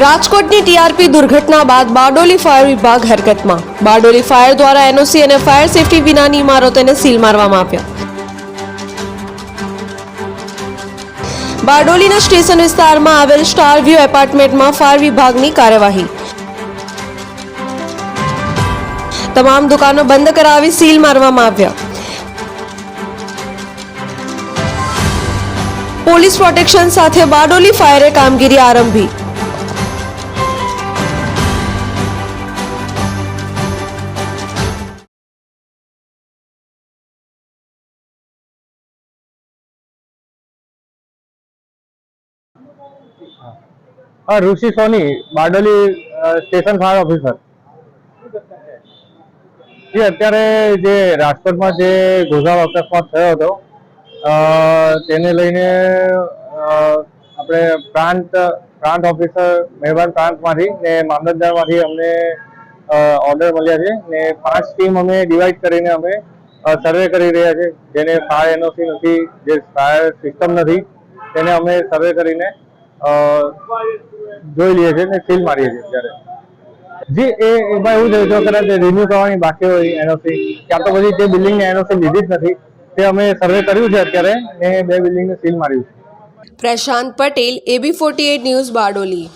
રાજકોટની ટીઆરપી દુર્ઘટના બાદ બારડોલી ફાયર વિભાગ હરકતમાં. બારડોલી ફાયર દ્વારા એનઓસી અને ફાયર સેફટી વિનાની ઇમારતોને સીલ મારવામાં આવ્યા. બારડોલીના સ્ટેશન વિસ્તારમાં આવેલ સ્ટાર વ્યૂ એપાર્ટમેન્ટમાં ફાયર વિભાગની કાર્યવાહી. તમામ દુકાનો બંધ કરાવી સીલ મારવામાં આવ્યા. પોલીસ પ્રોટેક્શન સાથે બારડોલી ફાયરે કામગીરી આરંભી. હા. Rishi Soni, Bardoli station fire officer. જે, અત્યારે જે રાજકોટમાં જે ગોઝાળ અકસ્માત થયો હતો તેને લઈને આપણે પ્રાંત પ્રાંત ઓફિસર મહેરબાન પ્રાંતમાંથી ને મામલતદારમાંથી અમને ઓર્ડર મળ્યા છે ને પાંચ ટીમ અમે ડિવાઈડ કરીને અમે સર્વે કરી રહ્યા છે. જેને ફાયર એનઓસી નથી, જે ફાયર સિસ્ટમ નથી, તેને અમે સર્વે કરીને જોઈ લઈએ છીએ ને સીલ મારીએ છીએ અત્યારે જી, એ એમાં એવું છે જો કદાચ રિન્યુ કરવાની બાકી હોય એનઓસી. ક્યાં તો પછી જે બિલ્ડિંગની એનઓસી લીધી જ નથી. તે અમે સર્વે કર્યું છે અત્યારે, ને બે બિલ્ડિંગને સીલ માર્યું છે. Prashant Patel AB forty news Bardoli.